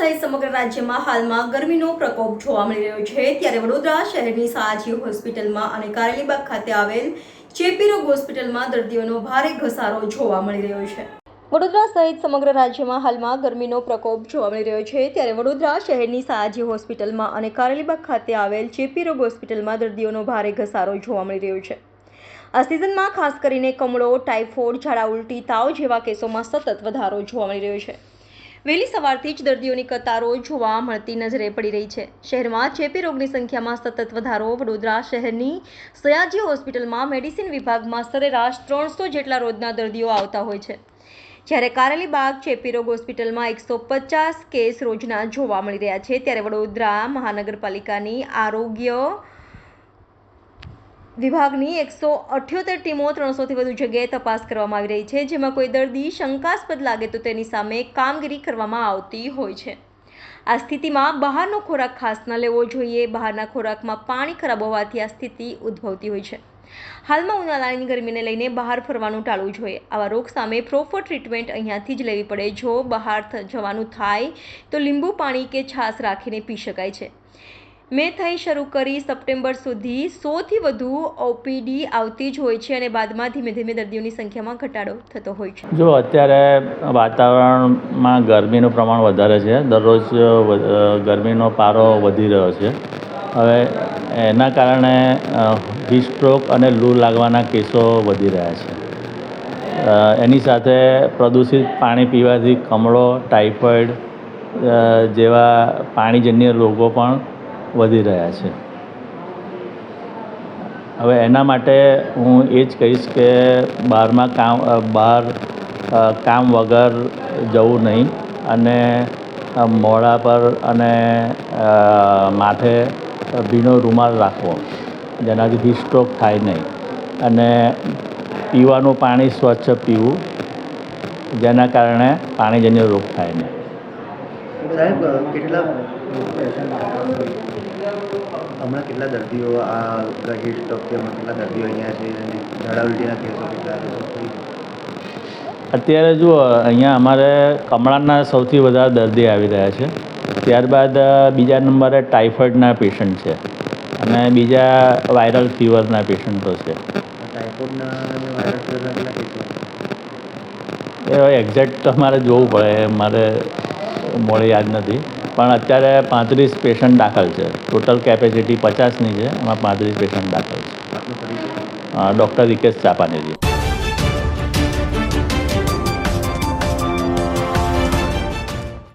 રાજ્યમાં હાલમાં ગરમીનો પ્રકોપ જોવા મળી રહ્યો છે. ત્યારે વડોદરા શહેરની સાજી હોસ્પિટલમાં અને કારેલીબાગ ખાતે આવેલ ચેપી રોગ હોસ્પિટલમાં દર્દીઓનો ભારે ઘસારો જોવા મળી રહ્યો છે. વડોદરા સહિત સમગ્ર રાજ્યમાં હાલમાં ગરમીનો પ્રકોપ જોવા મળી રહ્યો છે. ત્યારે વડોદરા શહેરની સાજી હોસ્પિટલમાં અને કારેલીબાગ ખાતે આવેલ ચેપી રોગ હોસ્પિટલમાં દર્દીઓનો ભારે ઘસારો જોવા મળી રહ્યો છે. આ સિઝનમાં ખાસ કરીને કમળો ટાઇફોઇડ ઝાડા ઉલટી, તાવ જેવા કેસોમાં સતત વધારો જોવા મળી રહ્યો છે. વહેલી સવારથી જ દર્દીઓની કતારો જોવા મળતી નજરે પડી રહી છે. શહેરમાં ચેપી રોગની સંખ્યામાં સતત વધારો વડોદરા શહેરની સયાજી હોસ્પિટલમાં મેડિસિન વિભાગમાં સરેરાશ ત્રણસો જેટલા રોજના દર્દીઓ આવતા હોય છે. જ્યારે કારેલીબાગ ચેપી રોગ હોસ્પિટલમાં એકસો પચાસ કેસ રોજના જોવા મળી રહ્યા છે, ત્યારે વડોદરા મહાનગરપાલિકાની આરોગ્ય વિભાગની એકસો અઠ્યોતેર ટીમો ત્રણસોથી વધુ જગ્યાએ તપાસ કરવામાં આવી રહી છે, જેમાં કોઈ દર્દી શંકાસ્પદ લાગે તો તેની સામે કામગીરી કરવામાં આવતી હોય છે. આ સ્થિતિમાં બહારનો ખોરાક ખાસ ન લેવો જોઈએ, બહારના ખોરાકમાં પાણી ખરાબ હોવાથી આ સ્થિતિ ઉદ્ભવતી હોય છે. હાલમાં ઉનાળાની ગરમીને લઈને બહાર ફરવાનું ટાળવું જોઈએ. આવા રોગ સામે પ્રોપર ટ્રીટમેન્ટ અહીંયાથી જ લેવી પડે. જો બહાર જવાનું થાય તો લીંબુ પાણી કે છાશ રાખીને પી શકાય છે. મે થઈ શરૂ કરી સપ્ટેમ્બર સુધી સોથી વધુ ઓપીડી આવતી જ હોય છે અને બાદમાં ધીમે ધીમે દર્દીઓની સંખ્યામાં ઘટાડો થતો હોય છે. જો અત્યારે વાતાવરણમાં ગરમીનું પ્રમાણ વધારે છે, દરરોજ ગરમીનો પારો વધી રહ્યો છે. હવે એના કારણે હીટ સ્ટ્રોક અને લૂ લાગવાના કેસો વધી રહ્યા છે. એની સાથે પ્રદૂષિત પાણી પીવાથી કમળો ટાઇફોઇડ જેવા પાણીજન્ય રોગો પણ વધી રહ્યા છે. હવે એના માટે હું એ જ કહીશ કે બહારમાં કામ બહાર કામ વગર જવું નહીં અને મોઢા પર અને માથે ભીનો રૂમાલ રાખવો, જેનાથી હીટ સ્ટ્રોક થાય નહીં. અને પીવાનું પાણી સ્વચ્છ પીવું, જેના કારણે પાણીજન્ય રોગ થાય નહીં. સાહેબ કેટલા હમણાં કેટલા દર્દીઓ આ છે હમણાં કેટલા દર્દીઓ અહીંયા છે અને ઝાડા ઉલટીના કેસો કેટલા અત્યારે જુઓ અહીંયા અમારે કમળાના સૌથી વધારે દર્દી આવી રહ્યા છે. ત્યારબાદ બીજા નંબરે ટાઇફોઇડના પેશન્ટ છે અને બીજા વાયરલ ફીવરના પેશન્ટો છે. ટાઇફોઇડના વાયરલ ફીવરના કેટલા કેસો? એ એક્ઝેક્ટ તમારે જોવું પડે મારે મોડે યાદ નથી. પણ અત્યારે પાંત્રીસ પેશન્ટ દાખલ છે. ટોટલ કેપેસિટી પચાસની છે. એમાં પાંત્રીસ પેશન્ટ દાખલ છે. ડૉક્ટર રિકેશ ચાપાનેરી